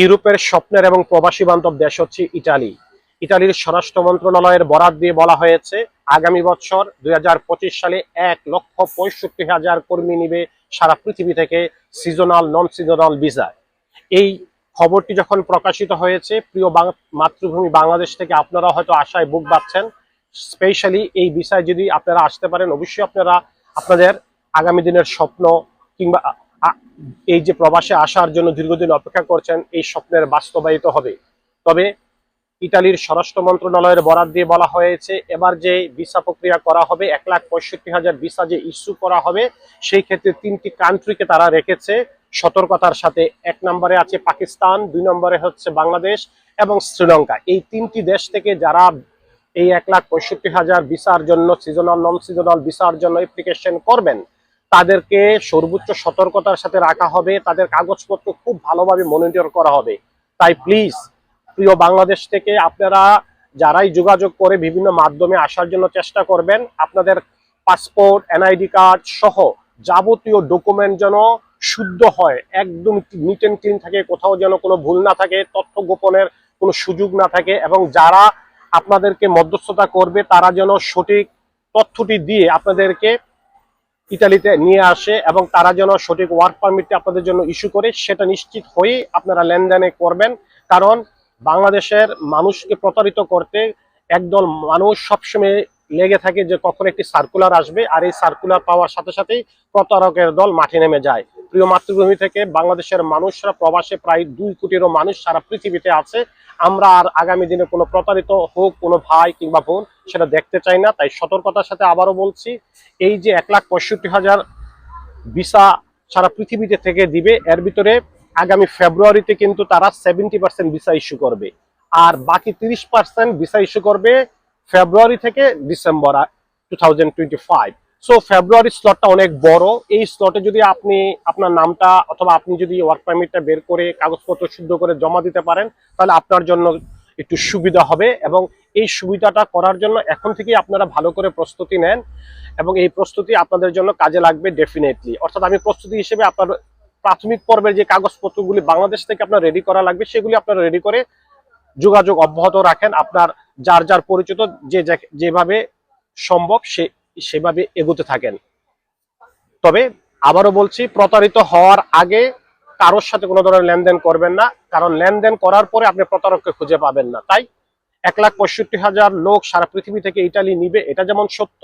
ইউরোপের স্বপ্নের এবং প্রবাসী বান্ধব দেশ হচ্ছে ইটালি। ইটালির স্বরাষ্ট্র মন্ত্রণালয়ের বরাদ দিয়ে বলা হয়েছে, আগামী বছর দু হাজার পঁচিশ সালে এক লক্ষ পঁয়ষট্টি হাজার কর্মী নিবে সারা পৃথিবী থেকে সিজনাল নন সিজনাল ভিসা এই খবরটি যখন প্রকাশিত হয়েছে, প্রিয় মাতৃভূমি বাংলাদেশ থেকে আপনারা হয়তো আশায় বুক বাঁধছেন। স্পেশালি এই বিষয় যদি আপনারা আসতে পারেন, অবশ্যই আপনারা আপনাদের আগামী দিনের স্বপ্ন কিংবা এই যে প্রবাসে আসার জন্য দীর্ঘদিন অপেক্ষা করছেন, এই স্বপ্নের বাস্তবায়িত হবে। তবে ইতালির স্বরাষ্ট্র মন্ত্রণালয়ের বরাদ দিয়ে বলা হয়েছে, এবার যে ভিসা প্রক্রিয়া করা হবে, এক লাখ পঁয়ষট্টি হাজার ভিসা যে ইস্যু করা হবে, সেই ক্ষেত্রে তিনটি কান্ট্রিকে তারা রেখেছে। সতর্কতার সাথে এক নম্বরে আছে পাকিস্তান, দুই নম্বরে হচ্ছে বাংলাদেশ এবং শ্রীলঙ্কা। এই তিনটি দেশ থেকে যারা এই এক লাখ পঁয়ষট্টি হাজার ভিসার জন্য সিজনাল নন সিজনাল ভিসার জন্য অ্যাপ্লিকেশন করবেন তাদেরকে সর্বোচ্চ সতর্কতার সাথে রাখা হবে, তাদের কাগজপত্র খুব ভালোভাবে মনিটর করা হবে। তাই প্লিজ প্রিয় বাংলাদেশ থেকে আপনারা যারাই যোগাযোগ করে বিভিন্ন মাধ্যমে আসার জন্য চেষ্টা করবেন, আপনাদের পাসপোর্ট এনআইডি কার্ড সহ যাবতীয় ডকুমেন্ট যেন শুদ্ধ হয়, একদম নিট অ্যান্ড ক্লিন থাকে, কোথাও যেন কোনো ভুল না থাকে, তথ্য গোপনের কোনো সুযোগ না থাকে এবং যারা আপনাদেরকে মধ্যস্থতা করবে, তারা যেন সঠিক তথ্যটি দিয়ে আপনাদেরকে ইতালিতে নিয়ে আসে এবং তারা যেন সঠিক ওয়ার্ক পারমিটটি আপনাদের জন্য ইস্যু করে, সেটা নিশ্চিত হয়েই আপনারা লেনদেনে করবেন। কারণ বাংলাদেশের মানুষকে প্রতারিত করতে একদল মানুষ সবসময় লেগে থাকে যে কখন একটি সার্কুলার আসবে, আর এই সার্কুলার পাওয়ার সাথে সাথেই প্রতারকের দল মাঠে নেমে যায়। প্রিয় মাতৃভূমি থেকে বাংলাদেশের মানুষরা প্রবাসে প্রায় দুই কোটিরও মানুষ সারা পৃথিবীতে আছে। আমরা আর আগামী দিনে কোনো প্রতারিত হোক, কোনো ভাই কিংবা বোন সেটা দেখতে চাই না। তাই সতর্কতার সাথে আবারও বলছি, এই যে এক লাখ পঁয়ষট্টি হাজার ভিসা সারা পৃথিবীতে থেকে দিবে, এর ভিতরে আগামী ফেব্রুয়ারিতে কিন্তু তারা সেভেন্টি পার্সেন্ট ভিসা ইস্যু করবে। আর বাকি তিরিশ পার্সেন্ট ভিসা ইস্যু করবে ফেব্রুয়ারি থেকে December two thousand twenty five so February স্লটটা অনেক বড়। এই স্লটে যদি আপনি আপনার নামটা অথবা আপনি যদি ওয়ার্ক পারমিটটা বের করে, কাগজপত্র শুদ্ধ করে জমা দিতে পারেন, তাহলে আপনার জন্য একটু সুবিধা হবে এবং এই সুবিধাটা করার জন্য এখন থেকেই আপনারা ভালো করে প্রস্তুতি নেন এবং এই প্রস্তুতি আপনাদের জন্য কাজে লাগবে ডেফিনেটলি অর্থাৎ আমি প্রস্তুতি হিসেবে আপনার প্রাথমিক পর্বের যে কাগজপত্রগুলি বাংলাদেশ থেকে আপনার রেডি করা লাগবে, সেগুলি আপনারা রেডি করে যোগাযোগ অব্যাহত রাখেন। আপনার যার যার পরিচিত যে যেভাবে সম্ভব সে সেভাবে এগোতে থাকেন। তবে আবারও বলছি, প্রতারিত হওয়ার আগে কারোর সাথে কোনো ধরনের লেনদেন করবেন না, কারণ লেনদেন করার পরে আপনি প্রতারককে খুঁজে পাবেন না। তাই এক লাখ পঁয়ষট্টি হাজার লোক সারা পৃথিবী থেকে ইটালি নিবে, এটা যেমন সত্য,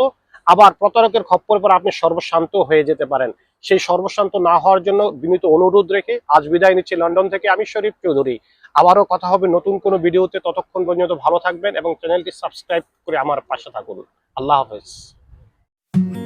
আবার প্রতারকের খপ্পর পর আপনি সর্বশান্ত হয়ে যেতে পারেন। সেই সর্বশান্ত না হওয়ার জন্য বিনীত অনুরোধ রেখে আজ বিদায় নিচ্ছি লন্ডন থেকে, আমি শরীফ চৌধুরী। আবারও কথা হবে নতুন কোনো ভিডিওতে, ততক্ষণ পর্যন্ত ভালো থাকবেন এবং চ্যানেলটি সাবস্ক্রাইব করে আমার পাশে থাকুন। আল্লাহ হাফেজ। Mm-hmm.